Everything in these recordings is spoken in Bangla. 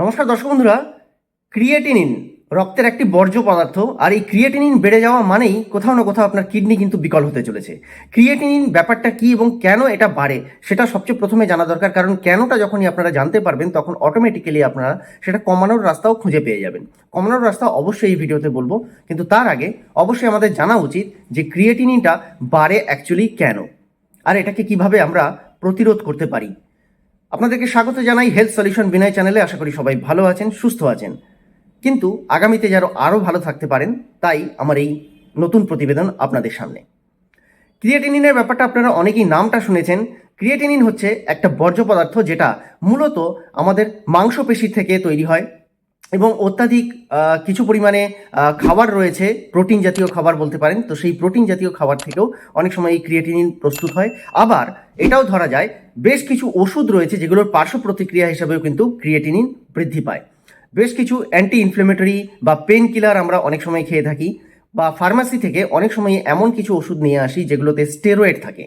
নমস্কার দর্শক বন্ধুরা ক্রিয়েটিনিন রক্তের একটি বর্জ্য পদার্থ, আর এই ক্রিয়েটিনিন বেড়ে যাওয়া মানেই কোথাও না কোথাও আপনার কিডনি কিন্তু বিকল হতে চলেছে। ক্রিয়েটিনিন ব্যাপারটা কি এবং কেন এটা বাড়ে, সেটা সবচেয়ে প্রথমে জানা দরকার, কারণ কেনটা যখনই আপনারা জানতে পারবেন, তখন অটোমেটিক্যালি আপনারা সেটা কমানোর রাস্তাও খুঁজে পেয়ে যাবেন। কমানোর রাস্তা অবশ্যই এই ভিডিওতে বলব, কিন্তু তার আগে অবশ্যই আমাদের জানা উচিত যে ক্রিয়েটিনিনটা বাড়ে অ্যাকচুয়ালি কেন, আর এটাকে কীভাবে আমরা প্রতিরোধ করতে পারি। আপনাদেরকে স্বাগত জানাই হেলথ সলিউশন বিনয় চ্যানেলে আশা করি সবাই ভালো আছেন, সুস্থ আছেন। কিন্তু আগামীতে যেন আরও ভালো থাকতে পারেন, তাই আমার এই নতুন প্রতিবেদন আপনাদের সামনে। ক্রিয়েটিনিনের ব্যাপারটা আপনারা অনেকেই নামটা শুনেছেন। ক্রিয়েটিনিন হচ্ছে একটা বর্জ্য পদার্থ যেটা মূলত আমাদের মাংসপেশি থেকে তৈরি হয়। এবং অত্যাধিক কিছু পরিমাণে খাবার রয়েছে, প্রোটিন জাতীয় খাবার বলতে পারেন। তো সেই প্রোটিন জাতীয় খাবার থেকেও অনেক সময় এই ক্রিয়েটিনিন প্রস্তুত হয়। আবার এটাও ধরা যায়, বেশ কিছু ওষুধ রয়েছে যেগুলোর পার্শ্ব প্রতিক্রিয়া হিসাবেও কিন্তু ক্রিয়েটিনিন বৃদ্ধি পায়। বেশ কিছু অ্যান্টি ইনফ্লেমেটরি বা পেন কিলার আমরা অনেক সময় খেয়ে থাকি বা ফার্মাসি থেকে অনেক সময় এমন কিছু ওষুধ নিয়ে আসি যেগুলোতে স্টেরয়েড থাকে।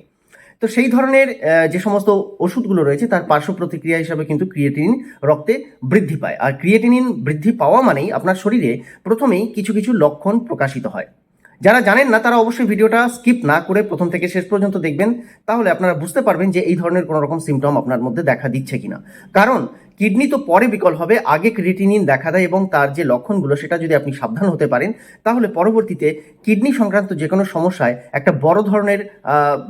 তো সেই ধরনের যে সমস্ত ওষুধগুলো রয়েছে, তার পার্শ্ব প্রতিক্রিয়া হিসাবে কিন্তু ক্রিয়েটিনিন রক্তে বৃদ্ধি পায়। আর ক্রিয়েটিনিন বৃদ্ধি পাওয়া মানেই আপনার শরীরে প্রথমেই কিছু কিছু লক্ষণ প্রকাশিত হয়। যারা জানেন না, তারা অবশ্যই ভিডিওটা স্কিপ না করে প্রথম থেকে শেষ পর্যন্ত দেখবেন। তাহলে আপনারা বুঝতে পারবেন যে এই ধরনের কোনো রকম সিমটম আপনার মধ্যে দেখা দিচ্ছে কিনা। কারণ কিডনি তো পরে বিকল হবে, আগে ক্রিয়েটিনিন দেখা দেয় এবং তার যে লক্ষণগুলো সেটা যদি আপনি সাবধান হতে পারেন, তাহলে পরবর্তীতে কিডনি সংক্রান্ত যে কোনো সমস্যায় একটা বড় ধরনের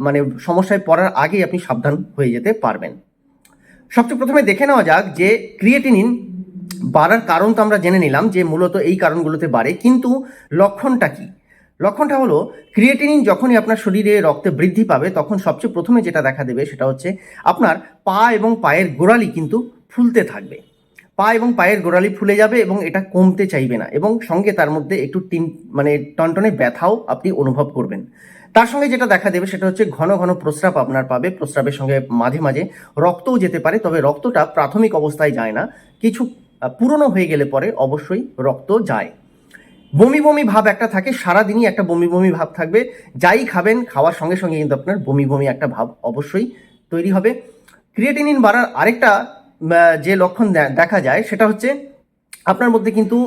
মানে সমস্যায় পড়ার আগেই আপনি সাবধান হয়ে যেতে পারবেন। সবচেয়ে প্রথমে দেখে নেওয়া যাক যে ক্রিয়েটিনিন বাড়ার কারণ তো আমরা জেনে নিলাম যে মূলত এই কারণগুলোতে বাড়ে, কিন্তু লক্ষণটা কি? লক্ষণটা হলো, ক্রিয়েটিনিন যখনই আপনার শরীরে রক্তে বৃদ্ধি পাবে, তখন সবচেয়ে প্রথমে যেটা দেখা দেবে সেটা হচ্ছে আপনার পা এবং পায়ের গোড়ালি কিন্তু ফুলতে থাকবে। পা এবং পায়ের গোড়ালি ফুলে যাবে এবং এটা কমতে চাইবে না এবং সঙ্গে তার মধ্যে একটু টিন মানে টনটনে ব্যথাও আপনি অনুভব করবেন। তার সঙ্গে যেটা দেখা দেবে সেটা হচ্ছে ঘন ঘন প্রস্রাব আপনার পাবে। প্রস্রাবের সঙ্গে মাঝে মাঝে রক্তও যেতে পারে, তবে রক্তটা প্রাথমিক অবস্থায় যায় না। কিছু পুরনো হয়ে গেলে পরে অবশ্যই রক্ত যায়। বমি বমি ভাব একটা থাকে, সারাদিনই একটা বমি বমি ভাব থাকবে। যাই খাবেন, খাওয়ার সঙ্গে সঙ্গে কিন্তু আপনার বমি বমি একটা ভাব অবশ্যই তৈরি হবে। ক্রিয়েটিনিন বাড়ার আরেকটা যে লক্ষণ দেখা যায় সেটা হচ্ছে আপনার মধ্যে কিন্তু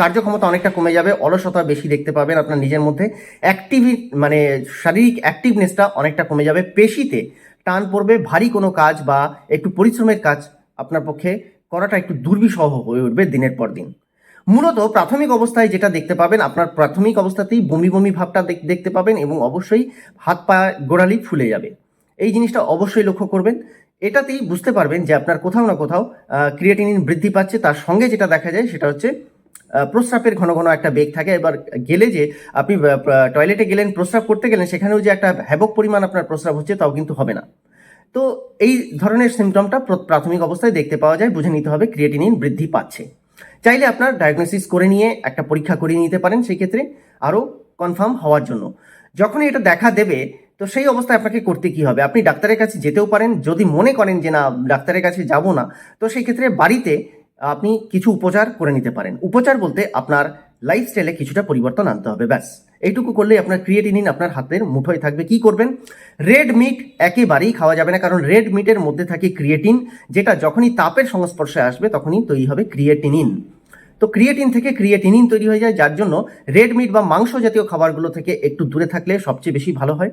কার্যক্ষমতা অনেকটা কমে যাবে, অলসতা বেশি দেখতে পাবেন আপনার নিজের মধ্যে অ্যাক্টিভি মানে শারীরিক অ্যাক্টিভনেসটা অনেকটা কমে যাবে, পেশিতে টান পড়বে, ভারী কোনো কাজ বা একটু পরিশ্রমের কাজ আপনার পক্ষে করাটা একটু দুর্বিষহ হয়ে উঠবে দিনের পর দিন। মূলত প্রাথমিক অবস্থায় যেটা দেখতে পাবেন, আপনার প্রাথমিক অবস্থাতেই বমি বমি ভাবটা দেখতে পাবেন এবং অবশ্যই হাত পা গোড়ালি ফুলে যাবে। এই জিনিসটা অবশ্যই লক্ষ্য করবেন। এটাতেই বুঝতে পারবেন যে আপনার কোথাও না কোথাও ক্রিয়েটিনিন বৃদ্ধি পাচ্ছে। তার সঙ্গে যেটা দেখা যায় সেটা হচ্ছে প্রস্রাবের ঘন ঘন একটা বেগ থাকে। এবার গেলে যে আপনি টয়লেটে গেলেন, প্রস্রাব করতে গেলেন, সেখানেও যে একটা হ্যাবক পরিমাণ আপনার প্রস্রাব হচ্ছে তাও কিন্তু হবে না। তো এই ধরনের সিমটমটা প্রাথমিক অবস্থায় দেখতে পাওয়া যায়, বুঝে নিতে হবে ক্রিয়েটিনিন বৃদ্ধি পাচ্ছে। চাইলে আপনার ডায়াগনোসিস করে নিয়ে একটা পরীক্ষা করিয়ে নিতে পারেন সেই ক্ষেত্রে আরও কনফার্ম হওয়ার জন্য। যখনই এটা দেখা দেবে তো সেই অবস্থায় আপনাকে করতে কি হবে? আপনি ডাক্তারের কাছে যেতেও পারেন, যদি মনে করেন যে না, ডাক্তারের কাছে যাব না, তো সেই ক্ষেত্রে বাড়িতে আপনি কিছু উপচার করে নিতে পারেন। উপচার বলতে আপনার লাইফস্টাইলে কিছুটা পরিবর্তন আনতে হবে, ব্যাস। এইটুকু করলেই আপনার ক্রিয়েটিনিন আপনার হাতের মুঠোয় থাকবে। কি করবেন? রেড মিট একেবারেই খাওয়া যাবে না, কারণ রেড মিটের মধ্যে থাকে ক্রিয়েটিন যেটা যখনই তাপের সংস্পর্শে আসবে, তখনই তৈরি হবে ক্রিয়েটিনিন তো ক্রিয়েটিন থেকে ক্রিয়েটিনিন তৈরি হয়ে যায়, যার জন্য রেড মিট বা মাংস জাতীয় খাবারগুলো থেকে একটু দূরে থাকলে সবচেয়ে বেশি ভালো হয়।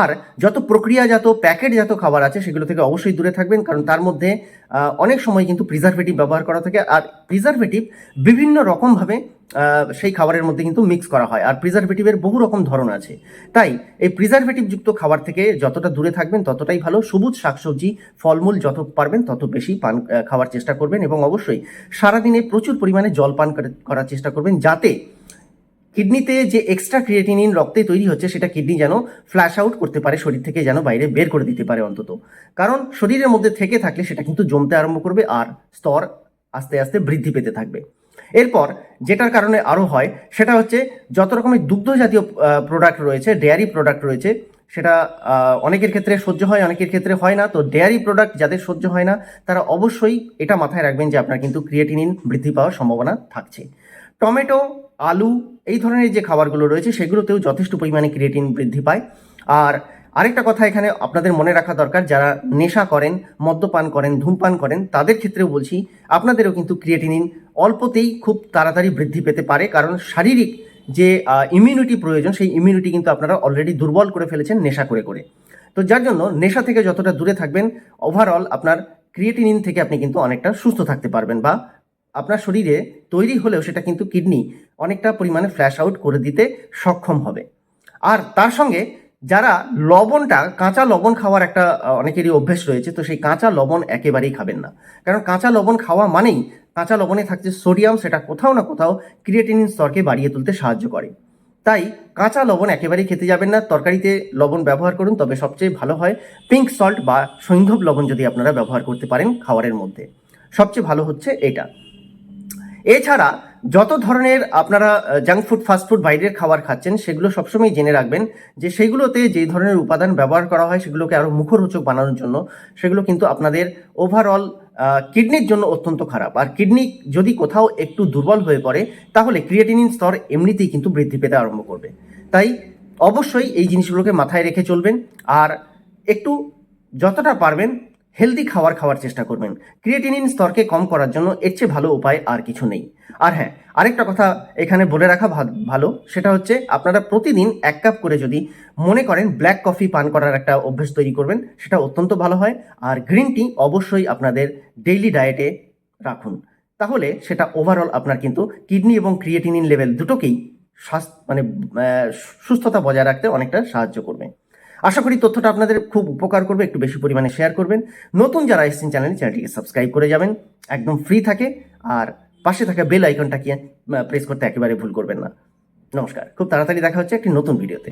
আর যত প্রক্রিয়াজাত, প্যাকেটজাত খাবার আছে, সেগুলো থেকে অবশ্যই দূরে থাকবেন, কারণ তার মধ্যে অনেক সময় কিন্তু প্রিজারভেটিভ ব্যবহার করা থাকে। আর প্রিজারভেটিভ বিভিন্ন রকমভাবে সেই খাবারের মধ্যে কিন্তু মিক্স করা হয়। আর প্রিজারভেটিভের বহু রকম ধরন আছে। তাই এই প্রিজারভেটিভ যুক্ত খাবার থেকে যতটা দূরে থাকবেন, ততটাই ভালো। সবুজ শাকসবজি, ফলমূল যত পারবেন, তত বেশি পান খাওয়ার চেষ্টা করবেন এবং অবশ্যই সারাদিনে প্রচুর পরিমাণে জল পান করার চেষ্টা করবেন, যাতে কিডনিতে যে এক্সট্রা ক্রিয়েটিনিন রক্তে তৈরি হচ্ছে, সেটা কিডনি যেন ফ্ল্যাশ আউট করতে পারে, শরীর থেকে যেন বাইরে বের করে দিতে পারে অন্তত। কারণ শরীরের মধ্যে থেকে থাকলে সেটা কিন্তু জমতে আরম্ভ করবে আর স্তর আস্তে আস্তে বৃদ্ধি পেতে থাকবে। এরপর যেটার কারণে আরও হয়, সেটা হচ্ছে যত রকমের দুগ্ধ জাতীয় প্রোডাক্ট রয়েছে ডেয়ারি প্রোডাক্ট রয়েছে, সেটা অনেকের ক্ষেত্রে সহ্য হয়, অনেকের ক্ষেত্রে হয় না। তো ডেয়ারি প্রোডাক্ট যাদের সহ্য হয় না, তারা অবশ্যই এটা মাথায় রাখবেন যে আপনার কিন্তু ক্রিয়েটিনিন বৃদ্ধি পাওয়ার সম্ভাবনা থাকছে। টমেটো, আলু এই ধরনের যে খাবারগুলো রয়েছে, সেগুলোতেও যথেষ্ট পরিমাণে ক্রিয়েটিন বৃদ্ধি পায়। আর আরেকটা কথা এখানে আপনাদের মনে রাখা দরকার, যারা নেশা করেন, মদ্যপান করেন, ধূমপান করেন, তাদের ক্ষেত্রেও বলছি, আপনাদেরও কিন্তু ক্রিয়েটিনিন অল্পতেই খুব তাড়াতাড়ি বৃদ্ধি পেতে পারে। কারণ শারীরিক যে ইমিউনিটি প্রয়োজন, সেই ইমিউনিটি কিন্তু আপনারা অলরেডি দুর্বল করে ফেলেছেন নেশা করে করে। তো যার জন্য নেশা থেকে যতটা দূরে থাকবেন ওভারঅল আপনার ক্রিয়েটিনিন থেকে আপনি কিন্তু অনেকটা সুস্থ থাকতে পারবেন বা আপনার শরীরে তৈরি হলেও সেটা কিন্তু কিডনি অনেকটা পরিমাণে ফ্ল্যাশ আউট করে দিতে সক্ষম হবে। আর তার সঙ্গে যারা লবণটা, কাঁচা লবণ খাওয়ার একটা অনেকেরই অভ্যেস রয়েছে, তো সেই কাঁচা লবণ একেবারেই খাবেন না। কারণ কাঁচা লবণ খাওয়া মানেই কাঁচা লবণে থাকছে সোডিয়াম, সেটা কোথাও না কোথাও ক্রিয়েটিনিন স্তরকে বাড়িয়ে তুলতে সাহায্য করে। তাই কাঁচা লবণ একেবারেই খেতে যাবেন না, তরকারিতে লবণ ব্যবহার করুন, তবে সবচেয়ে ভালো হয় পিঙ্ক সল্ট বা সৈন্ধব লবণ যদি আপনারা ব্যবহার করতে পারেন খাবারের মধ্যে। সবচেয়ে ভালো হচ্ছে এটা। এছাড়া যত ধরনের আপনারা জাঙ্ক ফুড ফাস্ট ফুড বাইরের খাবার খাচ্ছেন, সেগুলো সবসময় জেনে রাখবেন যে সেগুলোতে যে ধরনের উপাদান ব্যবহার করা হয়, সেগুলোকে আরও মুখরোচক বানানোর জন্য, সেগুলো কিন্তু আপনাদের ওভারঅল কিডনির জন্য অত্যন্ত খারাপ। আর কিডনি যদি কোথাও একটু দুর্বল হয়ে পড়ে, তাহলে ক্রিয়েটিনিন স্তর এমনিতেই কিন্তু বৃদ্ধি পেতে আরম্ভ করবে। তাই অবশ্যই এই জিনিসগুলোকে মাথায় রেখে চলবেন। আর একটু যতটা পারবেন হেলদি খাবার খাওয়ার চেষ্টা করবেন। ক্রিয়েটিনিন স্তরকে কম করার জন্য এর চেয়ে ভালো উপায় আর কিছু নেই। আর হ্যাঁ আরেকটা কথা এখানে বলে রাখা ভালো, সেটা হচ্ছে আপনারা প্রতিদিন এক কাপ করে যদি মনে করেন ব্ল্যাক কফি পান করার একটা অভ্যেস তৈরি করবেন, সেটা অত্যন্ত ভালো হয়। আর গ্রিন টি অবশ্যই আপনাদের ডেইলি ডায়েটে রাখুন। তাহলে সেটা ওভারঅল আপনার কিন্তু কিডনি এবং ক্রিয়েটিনিন লেভেল দুটোকেই স্বাস্থ্য মানে সুস্থতা বজায় রাখতে অনেকটা সাহায্য করবে। আশা করি তথ্যটা আপনাদের খুব উপকার করবে, একটু বেশি পরিমাণে শেয়ার করবেন। নতুন যারা এসছেন চ্যানেল চ্যানেলটিকে সাবস্ক্রাইব করে যাবেন। একদম ফ্রি থাকে, আর পাশে থাকা বেল আইকনটাকে প্রেস করতে একেবারে ভুল করবেন না। নমস্কার, খুব তাড়াতাড়ি দেখা হচ্ছে একটি নতুন ভিডিওতে